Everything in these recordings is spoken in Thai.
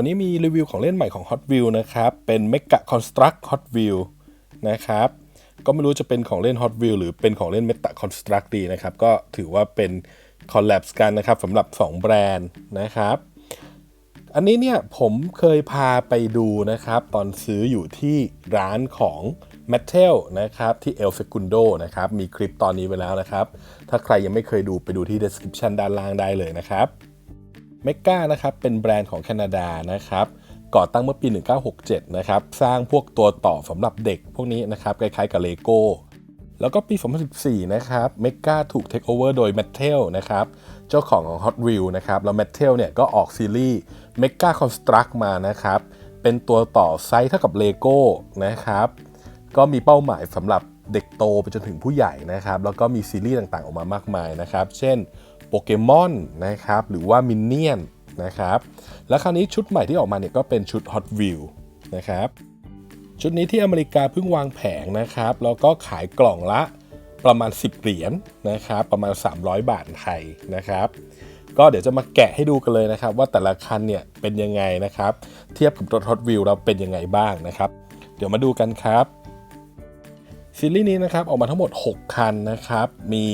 วันนี้มีรีวิวของเล่นใหม่ของ Hot Wheel นะครับ เป็น Mega Construct Hot Wheel นะครับ ก็ไม่รู้จะเป็นของเล่น Hot Wheel หรือเป็นของเล่น Mega Construct ดีนะครับ ก็ถือว่าเป็นคอลแลบกันนะครับสำหรับ 2 แบรนด์นะครับ อันนี้เนี่ยผมเคยพาไปดูนะครับ ตอนซื้ออยู่ที่ร้านของ m a t t e l นะครับ ที่ El Segundo นะครับ มีคลิปตอนนี้ไปแล้วนะครับ ถ้าใครยังไม่เคยดูไปดูที่ description ด้านล่างได้เลยนะครับ มก้านะครับเป็นแบรนด์ของแคนาดานะครับก่อตั้งเมื่อปี 1967 นะครับ สร้างพวกตัวต่อสำหรับเด็กพวกนี้นะครับ คล้ายๆกับเลโก้ แล้วก็ปี 2014 นะครับเมกาถูกเทคโอเวอร์โดย m a t t e l นะครับ เจ้าของของ Hot Wheels นะครับ แล้ว m a t t e l เนี่ยก็ออกซีรีส์ Mega Construct มานะครับ เป็นตัวต่อไซส์เท่ากับเลโก้นะครับ ก็มีเป้าหมายสำหรับเด็กโตไปจนถึงผู้ใหญ่นะครับ แล้วก็มีซีรีส์ต่างๆ ออกมามากมายนะครับ เช่น โปเกมอนนะครับหรือว่ามินเนี่ยนนะครับแล้วคราวนี้ชุดใหม่ที่ออกมาเนี่ยก็เป็นชุด Hot Wheel นะครับชุดนี้ที่อเมริกาเพิ่งวางแผงนะครับแล้วก็ขายกล่องละประมาณ 10 เหรียญนะครับประมาณ 300 บาทไทยนะครับก็เดี๋ยวจะมาแกะให้ดูกันเลยนะครับ ว่าแต่ละคันเนี่ยเป็นยังไงนะครับ เทียบกับรถ Hot Wheels แล้วเป็นยังไงบ้างนะครับ เดี๋ยวมาดูกันครับซีรีส์นี้นะครับออกมาทั้งหมด 6 คันนะครับ มี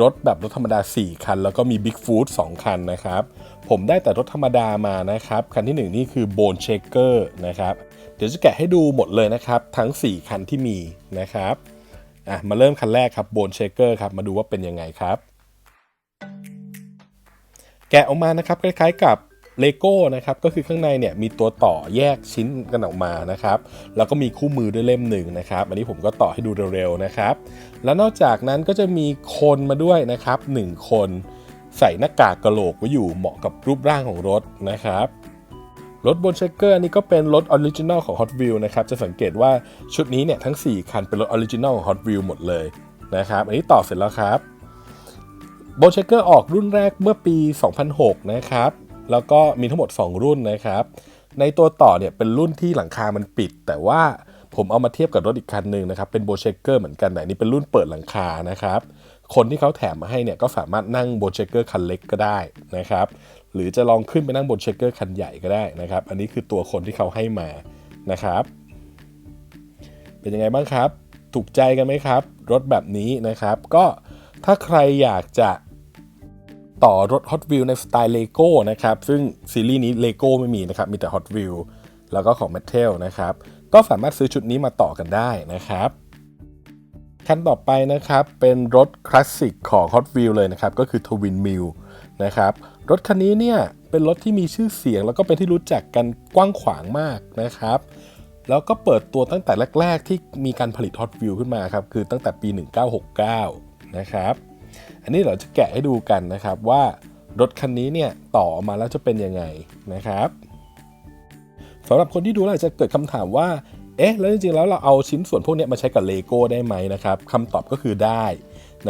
รถแบบรถธรรมดา 4 คัน แล้วก็มี Big Food 2 คันนะครับ ผมได้แต่รถธรรมดามานะครับ คันที่ 1 นี่คือ Bone Shaker นะครับ เดี๋ยวจะแกะให้ดูหมดเลยนะครับ ทั้ง 4 คันที่มีนะครับอะมาเริ่มคันแรกครับ Bone Shaker ครับ มาดูว่าเป็นยังไงครับ แกะออกมานะครับคล้ายๆกับ เลโก้นะครับก็คือข้างในเนี่ยมีตัวต่อแยกชิ้นกันออกมานะครับแล้วก็มีคู่มือด้วยเล่มหนึ่งนะครับ อันนี้ผมก็ต่อให้ดูเร็วๆนะครับ แล้วนอกจากนั้นก็จะมีคนมาด้วยนะครับ1คนใส่หน้ากากกระโหลกไว้อยู่เหมาะกับรูปร่างของรถนะครับรถบนเชคเกอร์อันนี้ก็เป็นรถออริจินอลของ Hot Wheels นะครับ จะสังเกตว่าชุดนี้เนี่ยทั้ง 4 คันเป็นรถออริจินอลของ Hot Wheels หมดเลยนะครับ อันนี้ต่อเสร็จแล้วครับโบเชเกอร์ออกรุ่นแรกเมื่อปี 2006 นะครับ แล้วก็มีทั้งหมด 2 รุ่นนะครับ ในตัวต่อเนี่ยเป็นรุ่นที่หลังคามันปิด แต่ว่าผมเอามาเทียบกับรถอีกคันหนึ่งนะครับ เป็นโบเชเกอร์เหมือนกันแต่นนี้เป็นรุ่นเปิดหลังคานะครับ คนที่เขาแถมมาให้เนี่ยก็สามารถนั่งโบเชเกอร์คันเล็กก็ได้นะครับ หรือจะลองขึ้นไปนั่งบนเชเกอร์คันใหญ่ก็ได้นะครับ อันนี้คือตัวคนที่เขาให้มานะครับ เป็นยังไงบ้างครับ ถูกใจกันไหมครับ รถแบบนี้นะครับ ก็ถ้าใครอยากจะ ต่อรถ Hot Wheels ในสไตล์เลโก้นะครับ ซึ่งซีรีส์นี้เลโก้ไม่มีนะครับ มีแต่ Hot Wheels แล้วก็ของ m a t t e l นะครับ ก็สามารถซื้อชุดนี้มาต่อกันได้นะครับคันต่อไปนะครับ เป็นรถคลาสสิกของ Hot Wheels เลยนะครับ ก็คือ Twin Mill นะครับ รถคันนี้เนี่ยเป็นรถที่มีชื่อเสียง แล้วก็เป็นที่รู้จักกันกว้างขวางมากนะครับ แล้วก็เปิดตัวตั้งแต่แรก ๆ ที่มีการผลิต Hot Wheels ขึ้นมาครับ คือตั้งแต่ปี 1969 นะครับ อันนี้เราจะแกะให้ดูกันนะครับว่ารถคันนี้เนี่ยต่อมาแล้วจะเป็นยังไงนะครับสำหรับคนที่ดูแล้วอาจจะเกิดคำถามว่า เอ๊ะ แล้วจริงๆ แล้วเราเอาชิ้นส่วนพวกนี้มาใช้กับเลโก้ได้ไหมนะครับคำตอบก็คือได้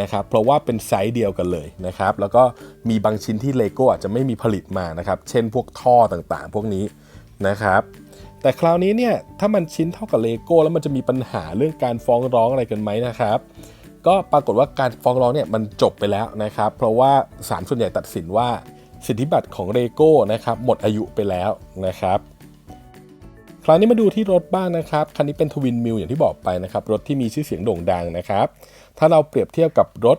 นะครับ เพราะว่าเป็นไซส์เดียวกันเลยนะครับ แล้วก็มีบางชิ้นที่เลโก้อาจจะไม่มีผลิตมานะครับ เช่นพวกท่อต่างๆ พวกนี้นะครับ แต่คราวนี้เนี่ย ถ้ามันชิ้นเท่ากับเลโก้แล้วมันจะมีปัญหาเรื่องการฟ้องร้องอะไรกันไหมนะครับ ก็ปรากฏว่าการฟ้องร้องเนี่ยมันจบไปแล้วนะครับ เพราะว่าศาลส่วนใหญ่ตัดสินว่าสิทธิบัตรของเลโก้นะครับหมดอายุไปแล้วนะครับคราวนี้มาดูที่รถบ้างนะครับ คันนี้เป็นทวินมิลอย่างที่บอกไปนะครับ รถที่มีชื่อเสียงโด่งดังนะครับ ถ้าเราเปรียบเทียบกับรถ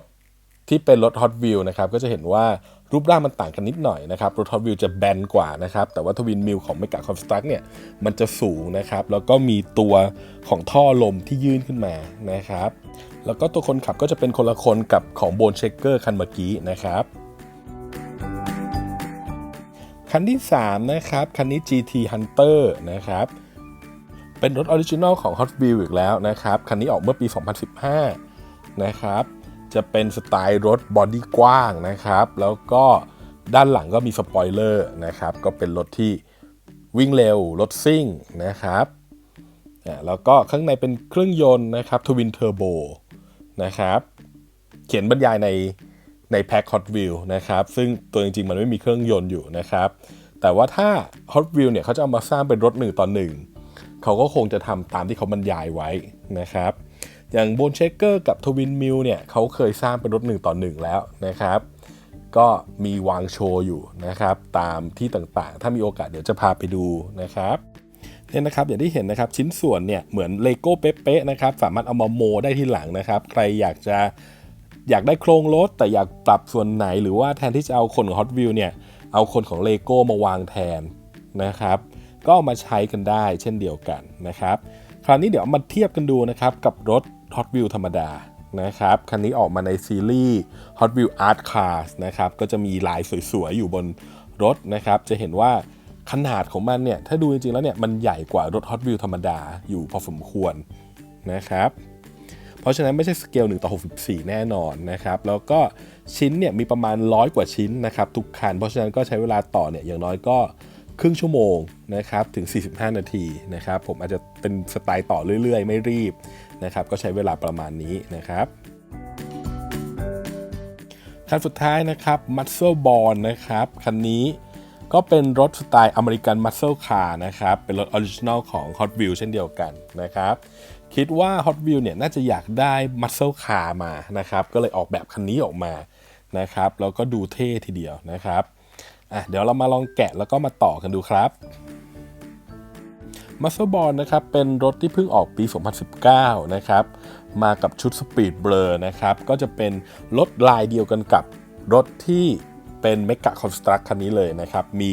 ที่เป็นรถ Hot w h e e l นะครับ ก็จะเห็นว่า รูปร่างมันต่างกันนิดหน่อยนะครับโรถ Hot Wheels จะแบนกว่านะครับ แต่ว่าทวินมิลของ Mega Construct เนี่ย มันจะสูงนะครับ แล้วก็มีตัวของท่อลมที่ยื่นขึ้นมานะครับ แล้วก็ตัวคนขับก็จะเป็นคนละคนกับของโบนเชคเกอร์คันเมื่อกี้นะครับ คันที่ 3 นะครับ คันนี้ GT Hunter นะครับเป็นรถออริจินอลของ Hot Wheels อีกแล้วนะครับ คันนี้ออกเมื่อปี 2015 นะครับ จะเป็นสไตล์รถบอดี้กว้างนะครับ แล้วก็ด้านหลังก็มีสปอยเลอร์นะครับ ก็เป็นรถที่วิ่งเร็ว รถซิ่งนะครับ แล้วก็ข้างในเป็นเครื่องยนต์นะครับทวินเทอร์โบนะครับ เขียนบรรยายในในแพ็ค Hot Wheel นะครับ ซึ่งตัวจริงๆ มันไม่มีเครื่องยนต์อยู่นะครับ แต่ว่าถ้า Hot Wheel เนี่ยเขาจะเอามาสร้างเป็นรถหนึ่งต่อหนึ่งเขาก็คงจะทำตามที่เขาบรรยายไว้นะครับ อย่างโบนเชคเกอร์กับทวินมิลเนี่ยเขาเคยสร้างเป็นรถหนึ่งต่อหนึ่งแล้วนะครับ ก็มีวางโชว์อยู่นะครับ ตามที่ต่างๆ ถ้ามีโอกาสเดี๋ยวจะพาไปดูนะครับเนี่ยนะครับอย่างที่เห็นนะครับชิ้นส่วนเนี่ยเหมือนเลโก้เป๊ะๆนะครับสามารถเอามาโมได้ที่หลังนะครับ ใครอยากจะอยากได้โครงรถ แต่อยากปรับส่วนไหนหรือว่าแทนที่จะเอาคนของ Hot Wheels เนี่ยเอาคนของเลโก้มาวางแทนนะครับ ก็เอามาใช้กันได้เช่นเดียวกันนะครับ คราวนี้เดี๋ยวมาเทียบกันดูนะครับกับรถ Hot Wheels ธรรมดานะครับ คันนี้ออกมาในซีรีส์ Hot Wheels Art Cars นะครับ ก็จะมีลายสวยๆ อยู่บนรถนะครับ จะเห็นว่าขนาดของมันเนี่ย ถ้าดูจริงๆ แล้วเนี่ย มันใหญ่กว่ารถ Hot Wheels ธรรมดาอยู่พอสมควรนะครับ เพราะฉะนั้นไม่ใช่สเกล1ต่อ64 แน่นอนนะครับ แล้วก็ชิ้นเนี่ยมีประมาณร้อยกว่าชิ้นนะครับทุกคัน เพราะฉะนั้นก็ใช้เวลาต่อเนี่ยอย่างน้อยก็ครึ่งชั่วโมงนะครับถึง 45 นาทีนะครับ ผมอาจจะเป็นสไตล์ต่อเรื่อยๆ ไม่รีบ นะครับ ก็ใช้เวลาประมาณนี้นะครับคันสุดท้ายนะครับ Muscle b o r n นะครับคันนี้ก็เป็นรถสไตล์อเมริกัน Muscle Car นะครับ เป็นรถออริจินอลของ Hot Wheels เช่นเดียวกันนะครับ คิดว่า Hot Wheels เนี่ยน่าจะอยากได้ Muscle Car มานะครับ ก็เลยออกแบบคันนี้ออกมานะครับ แล้วก็ดูเท่ทีเดียวนะครับอะเดี๋ยวเรามาลองแกะแล้วก็มาต่อกันดูครับ มัสเซอร์บอลนะครับเป็นรถที่เพิ่งออกปี 2019 นะครับ มากับชุดสปีดเบลอนะครับ ก็จะเป็นรถลายเดียวกันกับรถที่เป็นเมกะคอนสตรักคันนี้เลยนะครับ มี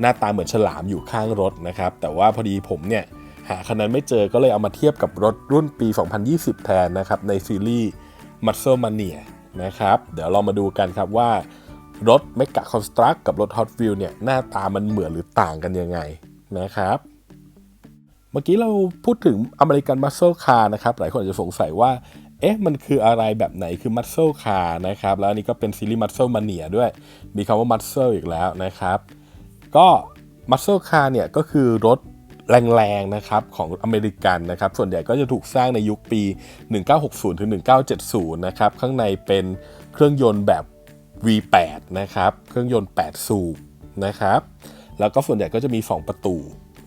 หน้าตาเหมือนฉลามอยู่ข้างรถนะครับ แต่ว่าพอดีผมเนี่ย หาคันนั้นไม่เจอก็เลยเอามาเทียบกับรถรุ่นปี 2020 แทนนะครับ ในซีรีส์ Muscle Mania นะครับ เดี๋ยวเรามาดูกันครับว่ารถ Mega Construct กับรถ Hot Wheels เนี่ย หน้าตามันเหมือนหรือต่างกันยังไงนะครับ เมื่อกี้เราพูดถึงอเมริกันมัสเซ e คาร์นะครับ หลายคนอาจจะสงสัยว่า เอ๊ะ มันคืออะไรแบบไหนคือมัสเซ e คาร์นะครับ แล้วอันนี้ก็เป็นซีรีส์มัสเซ e มาเนียด้วย มีคำว่ามัสเซ e อีกแล้วนะครับ ก็มัสเซ e คาร์เนี่ยก็คือรถแรงๆนะครับของอเมริกันนะครับ ส่วนใหญ่ก็จะถูกสร้างในยุคปี 1960ถึง1970 นะครับ ข้างในเป็นเครื่องยนต์แบบ V8 นะครับ เครื่องยนต์ 8 สูบนะครับ แล้วก็ส่วนใหญ่ก็จะมี 2 ประตู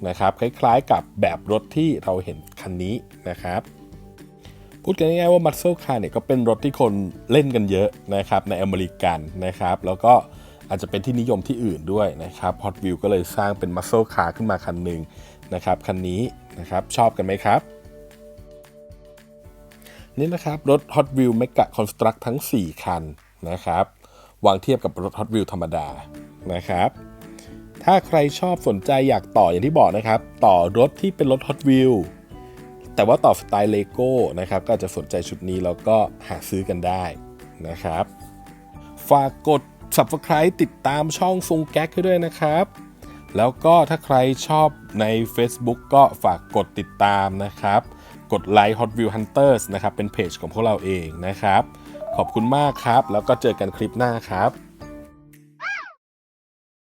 นะครับ คล้ายๆกับแบบรถที่เราเห็นคันนี้นะครับ พูดกันง่ายๆว่า Muscle Car เนี่ยก็เป็นรถที่คนเล่นกันเยอะนะครับในอเมริกันนะครับ แล้วก็อาจจะเป็นที่นิยมที่อื่นด้วยนะครับ Hot Wheels ก็เลยสร้างเป็น Muscle Car ขึ้นมาคันหนึ่งนะครับคันนี้นะครับชอบกันไหมครับนี่นะครับรถ Hot Wheels Mega Construct ทั้ง 4 คันนะครับ วางเทียบกับรถ Hot Wheels ธรรมดานะครับ ถ้าใครชอบสนใจอยากต่ออย่างที่บอกนะครับ ต่อรถที่เป็นรถ Hot Wheels แต่ว่าต่อสไตล์เลโก้นะครับ ก็จจะสนใจชุดนี้แล้วก็หาซื้อกันได้นะครับ ฝากกด Subscribe ติดตามช่องทรงแก๊กให้ด้วยนะครับ แล้วก็ถ้าใครชอบใน Facebook ก็ฝากกดติดตามนะครับ กดไลค์ Hot Wheel Hunters นะครับ เป็นเพจของพวกเราเองนะครับ ขอบคุณมากครับ แล้วก็เจอกันคลิปหน้าครับ